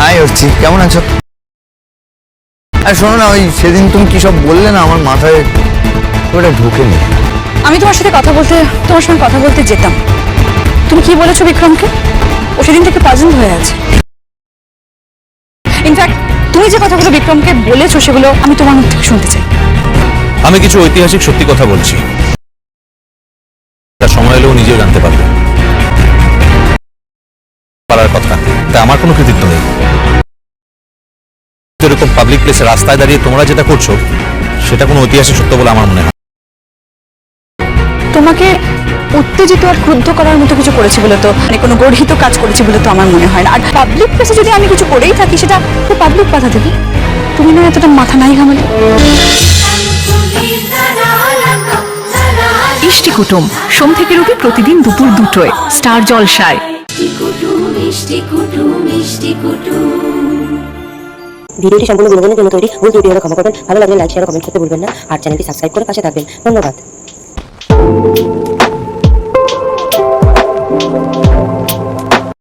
High Archi কেমন আছো? আর শোনো না ওই সেদিন তুমি কি সব বললে না আমার মাথায় ওটা ঢোকেনি। আমি তোমার সাথে কথা বলতে তোমার সঙ্গে কথা বলতে যেতাম। তুমি কি বলেছ বিক্রমকে? ও সেদিন থেকে পাজল হয়ে আছে। ইনফ্যাক্ট তুমি যে কথাগুলো বিক্রমকে বলেছ সেগুলো আমি তোমার মুখ থেকে শুনতে চাই। আমি কিছু ঐতিহাসিক সত্যি কথা বলছি। তার সময় এলেও নিজেও জানতে পারবে। পারার কথা আমার কোনো কৃতিত্ব নেই। এরকম পাবলিক প্লেসে রাস্তায় দাঁড়িয়ে তোমরা যেটা করছ সেটা কোনো ঐতিহাসিক সত্য বলে আমার মনে হয় তোমাকে উত্তেজিত আর ক্রুদ্ধ করার মতো কিছু করেছি বলে তো মানে কোনো গর্হিত কাজ করেছি বলে তো আমার মনে হয় না। আর পাবলিক প্লেসে যদি আমি কিছু করেই থাকি সেটা তো পাবলিক বাধা দেবে। তুমি না এতটা মাথা নাই ঘামালে। ইষ্টি কুটুম সোম থেকে রবি প্রতিদিন দুপুর দুটোয় স্টার জলসায়। মিষ্টি কুটু মিষ্টি কুটু। ভিডিওটি সম্পূর্ণ বিনোদনের জন্য তৈরি। ভুল ত্রুটি হলে ক্ষমা করবেন। ভালো লাগলে লাইক শেয়ার কমেন্ট করতে ভুলবেন না। আর চ্যানেলটি সাবস্ক্রাইব করে পাশে থাকবেন। ধন্যবাদ।